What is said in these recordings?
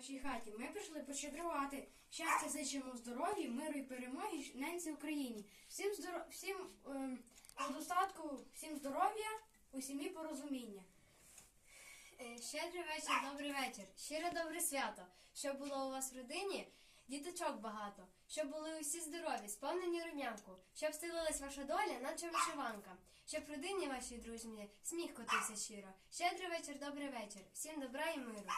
нашій хаті ми прийшли пощедрувати. Щастя зичимо здоров'я, миру і перемоги ненці Україні. Всім здоро... всім ем, достатку, всім здоров'я, у сім'ї порозуміння. Е, Щедрий вечір, добрий вечір. Щире добре свято. Щоб було у вас в родині діточок багато, щоб були усі здорові, сповнені рум'янку, щоб стелилась ваша доля, наче вишиванка, щоб родині вашій дружні сміх котився щиро. Щедрий вечір, добрий вечір. Всім добра і миру.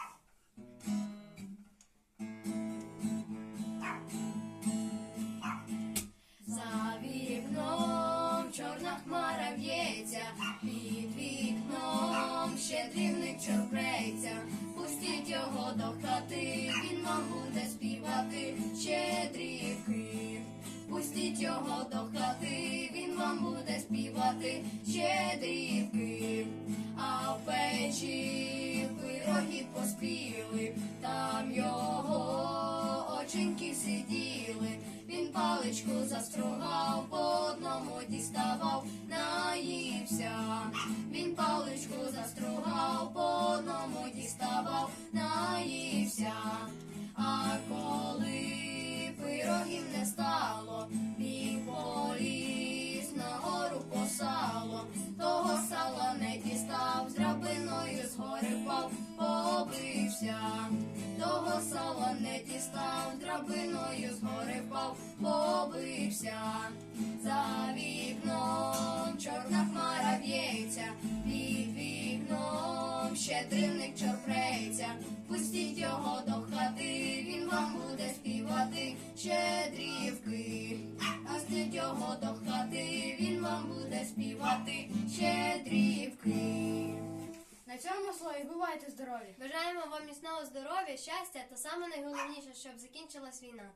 За вікном чорна хмара в'ється, під вікном щедрівник чорпреться. Пустіть його до хати, він вам буде співати щедрівки. Пустіть його до хати, він вам буде співати щедрівки. Поспіли, там його оченьки сиділи. Він паличку застругав, по одному діставав, Того сала не дістав, з драбиною згори впав, побився. За вікном чорна хмара в'ється, під вікном щедрівник чорпреться. Пустіть його до хати, він вам буде співати щедрівки. Пустіть його до хати, він вам буде співати щедрівки. На цьому слові бувайте здорові! Бажаємо вам міцного здоров'я, щастя та саме найголовніше, щоб закінчилась війна.